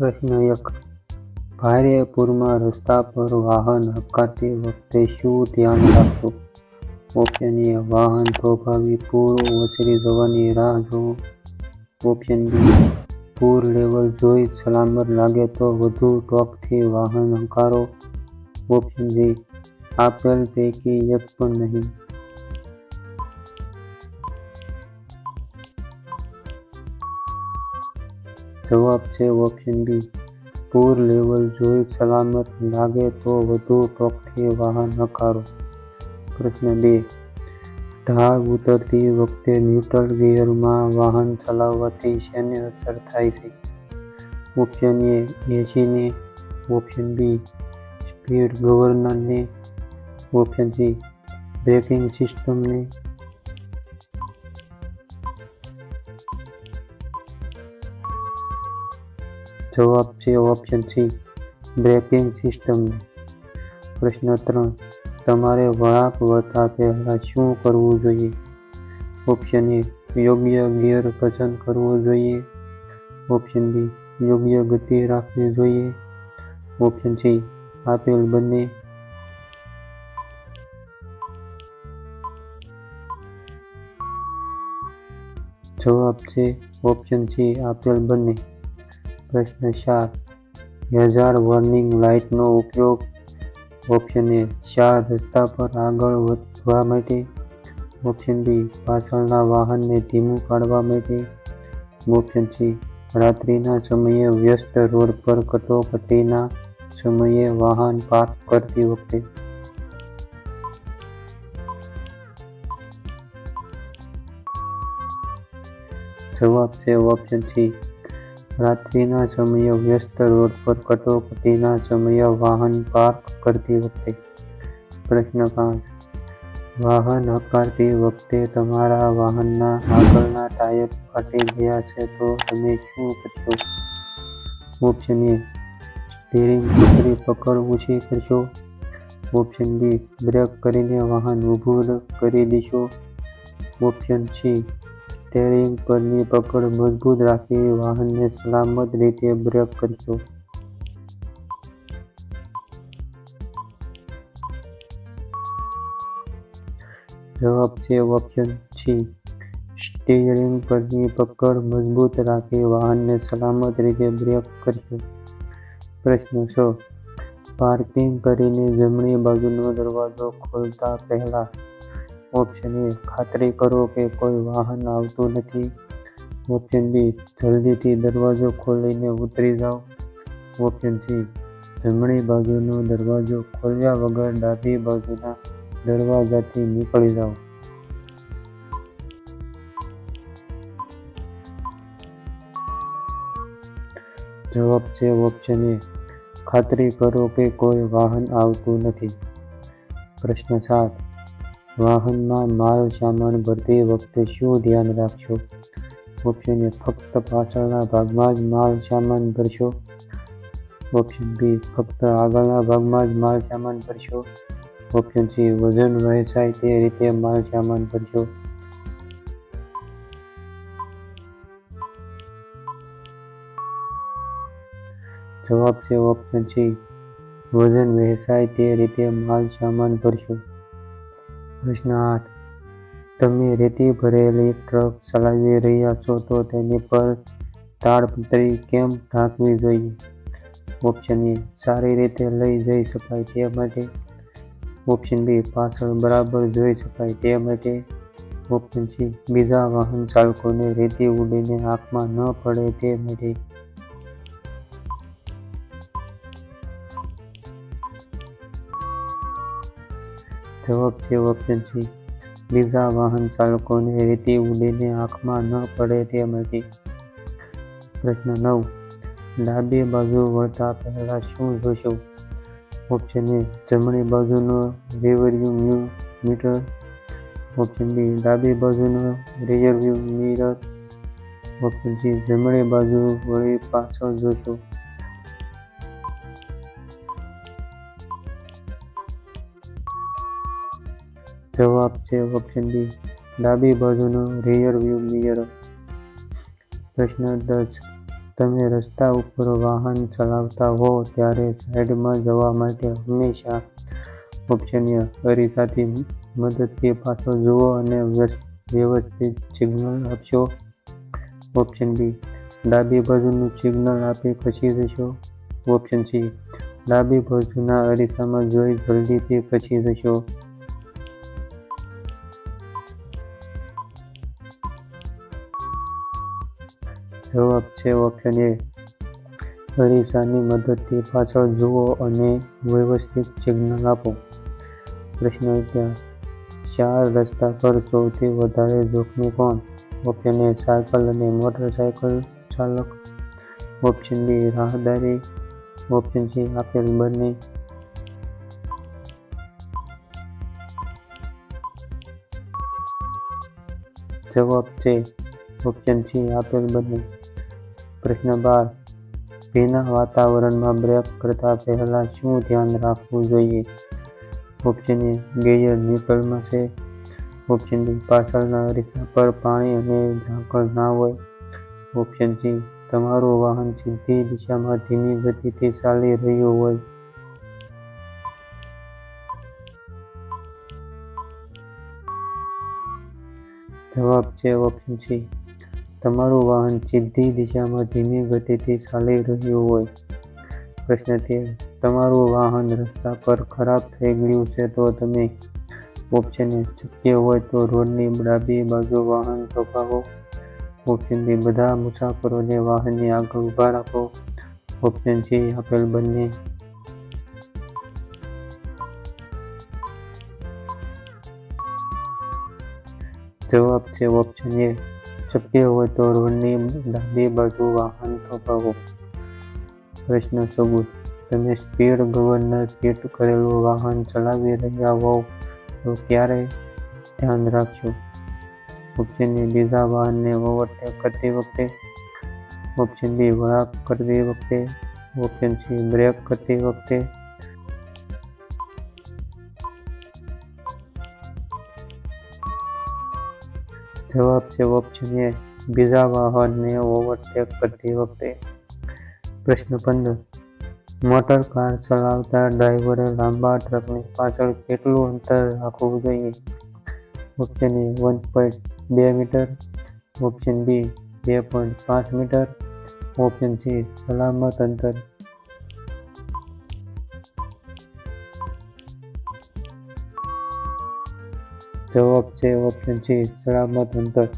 પ્રશ્ન એક ભારે પૂરમાં રસ્તા પર વાહન હંકારતી વખતે શું ધ્યાન રાખવું? ઓપ્શન એ વાહન થોભાવી પૂર ઓસરી જવાની રાહ જુઓ ઓપ્શન બી, પૂર લેવલ જોઈ સલામત લાગે તો વધુ ટોકથી વાહન હંકારો. ઓપ્શન સી આપેલ પૈકી એક પણ નહીં. જવાબ છે ઓપ્શન બી પૂર લેવલ જોઈ સલામત લાગે તો વધુ ટોકથી વાહન હકારો પ્રશ્ન બે. ઢાળ ઉતરતી વખતે ન્યુટ્રલ ગિયરમાં વાહન ચલાવવાથી શેને અસર થાય છે? ઓપ્શન એ એસીને ઓપ્શન બી સ્પીડ ગવર્નરને ઓપ્શન સી બ્રેકિંગ સિસ્ટમને જવાબ છે ઓપ્શન સી બ્રેકિંગ સિસ્ટમને પ્રશ્ન ત્રણ તમારે વળાંક વળતા પહેલા શું કરવું જોઈએ ઓપ્શન એ યોગ્ય ગિયર પસંદ કરવો જોઈએ ઓપ્શન બી યોગ્ય ગતિ રાખવી જોઈએ ઓપ્શન સી આપેલ બંને જવાબ છે ઓપ્શન સી આપેલ બંને પ્રશ્ન ચાર. હેઝાર્ડ વોર્નિંગ લાઇટનો ઉપયોગ ઓપ્શન એ ચાર રસ્તા પર આગળ વધવા માટે ઓપ્શન બી પાછળના વાહનને ધીમું પાડવા માટે ઓપ્શન સી રાત્રિના સમયે વ્યસ્ત રોડ પર કટોકટીના સમયે વાહન પાર્ક કરતી વખતે. જવાબ છે ઓપ્શન સી રાત્રિના સમયે વ્યસ્ત રોડ પર કટોકટીના સમયે વાહન પાર્ક કરતી વખતે પ્રશ્ન પાંચ. વાહન હકારતી વખતે તમારા વાહનના આગળના ટાયર ફાટી ગયા છે તો તમે શું કરશો? ઓપ્શન એ સ્ટીરિંગ પકડી પકડ ઊંચી કરશો. ઓપ્શન બી બ્રેક કરીને વાહન ઊભું કરી દેશો. ઓપ્શન સી સ્ટેરિંગ પરની પકડ મજબૂત રાખી વાહનને સલામત રીતે બ્રેક કરશો જવાબ છે ઓપ્શન સી સ્ટીયરિંગ પરની પકડ મજબૂત રાખી વાહનને સલામત રીતે બ્રેક કરશો પ્રશ્ન છ પાર્કિંગ કરીને જમણી બાજુનો દરવાજો ખોલતા પહેલા ઓપ્શન ખાતરી કરો કે કોઈ વાહન આવતું નથી. ઓપ્શન બી જલ્દીથી દરવાજો ખોલીને ઉતરી જાઓ. ઓપ્શન સી જમણી બાજુનો દરવાજો ખોલ્યા વગર ડાબી બાજુના દરવાજાથી નીકળી જાઓ. જવાબ છે ઓપ્શન એ ખાતરી કરો કે કોઈ વાહન આવતું નથી. પ્રશ્ન સાત. વાહનમાં માલ, સામાન ભરતી વખતે શું ધ્યાન રાખશો? ઓપ્શન એ ફક્ત પાછળના ભાગમાં જ માલ, સામાન ભરશો. ઓપ્શન બી ફક્ત આગળના ભાગમાં જ માલ, સામાન ભરશો. ઓપ્શન સી વજન વહેંચાય તે રીતે માલ, સામાન ભરશો. જવાબ છે ઓપ્શન સી વજન વહેંચાય તે રીતે માલ, સામાન ભરશો. પ્રશ્ન તમે રેતી ભરેલી ટ્રક ચલાવી રહ્યા છો તો તેની પર તાડપત્રી કેમ ઢાંકવી જોઈએ? ઓપ્શન એ સારી રીતે લઈ જઈ શકાય તે માટે ઓપ્શન બી પાછળ બરાબર જોઈ શકાય તે માટે ઓપ્શન સી, બીજા વાહન ચાલકોને રેતી ઉડીને આંખમાં ન પડે તે માટે છે ઓપ્શન બીજા વાહન ચાલકોને રેતી ઉડીને આંખમાં ન પડે તે માટે. પ્રશ્ન નવ. ડાબી બાજુ વળતા પહેલા શું જોશો? ઓપ્શન એ જમણી બાજુનો રિવરવ્યૂ ન્યૂ મીટર ઓપ્શન બી ડાબી બાજુનો rear view mirror option C જમણી બાજુ વળી પાછળ જોશો. જવાબ છે ઓપ્શન બી ડાબી બાજુનો રિયર વ્યૂ મિરર પ્રશ્ન દસ. તમે રસ્તા ઉપર વાહન ચલાવતા હો ત્યારે સાઈડમાં જવા માટે હંમેશા ઓપ્શન એ અરીસાથી મદદથી પાછો જુઓ અને વ્યવસ્થિત સિગ્નલ આપશો. ઓપ્શન બી ડાબી બાજુનું સિગ્નલ આપી ખસી જશો. ઓપ્શન સી ડાબી બાજુના અરીસામાં જોઈ જલ્દીથી ખસી જશો. જવાબ છે ઓપ્શન એ. અરીસાની મદદથી પાછળ જુઓ અને વ્યવસ્થિત સિગ્નલ આપો. પ્રશ્ન ત્યાં ચાર રસ્તા પર સૌથી વધારે જોખમી કોણ? ઓપ્શન એ સાયકલ અને મોટરસાયકલ ચાલક. ઓપ્શન બી રાહદારી. ઓપ્શન સી આપેલ બંને. જવાબ છે ઓપ્શન સી આપેલ બને પ્રશ્ન બાર. ભીના વાતાવરણમાં બ્રેક કરતા પહેલા શું ધ્યાન રાખવું જોઈએ? ઓપ્શન એ ગેયર ન્યુટ્રલમાં છે. ઓપ્શન બી, પાછળના અરીસા પર પાણી અને ઝાંકળ ના હોય. ઓપ્શન સી, તમારું વાહન સીધી દિશામાં ધીમી ગતિથી ચાલી રહ્યું હોય. જવાબ છે ઓપ્શન સી. તમારું વાહન સીધી દિશામાં ધીમી ગતિથી ચાલી રહ્યું હોય. પ્રશ્ન તેર. તમારું વાહન રસ્તા પર ખરાબ થઈ ગયું છે તો તમે ઓપ્શન એ શક્ય હોય તો રોડની ડાબી બાજુ વાહન ધોકાવો ઓપ્શન બી, બધા મુસાફરોને વાહનની આગળ ઊભા રાખો. ઓપ્શન સી, આપેલ બંને. જવાબ છે ઓપ્શન એ. શક્ય હોય તો રોડની ડાબી બાજુ વાહન થોભાવો. પ્રશ્ન સબૂત. તમે સ્પીડ ગવર્નર ફિટ કરેલું વાહન ચલાવી રહ્યા હોવ તો ક્યારે? ધ્યાન રાખજો. ઓપ્શન એ બીજા વાહનને ઓવરટેક કરતી વખતે. ઓપ્શન બી વળાંક કરતી વખતે. ઓપ્શન સી બ્રેક કરતી વખતે. જવાબ છે ઓપ્શન એ બીજા વાહનને ઓવરટેક કરતી વખતે. પ્રશ્ન પંદર. મોટર કાર ચલાવતા ડ્રાઈવરે લાંબા ટ્રકની પાછળ કેટલું અંતર રાખવું જોઈએ? ઓપ્શન એ વન પોઈન્ટ બે મીટર ઓપ્શન બી બે પોઈન્ટ પાંચ મીટર ઓપ્શન સી સલામત અંતર. જવાબ છે ઓપ્શન સી સલામત અંતર.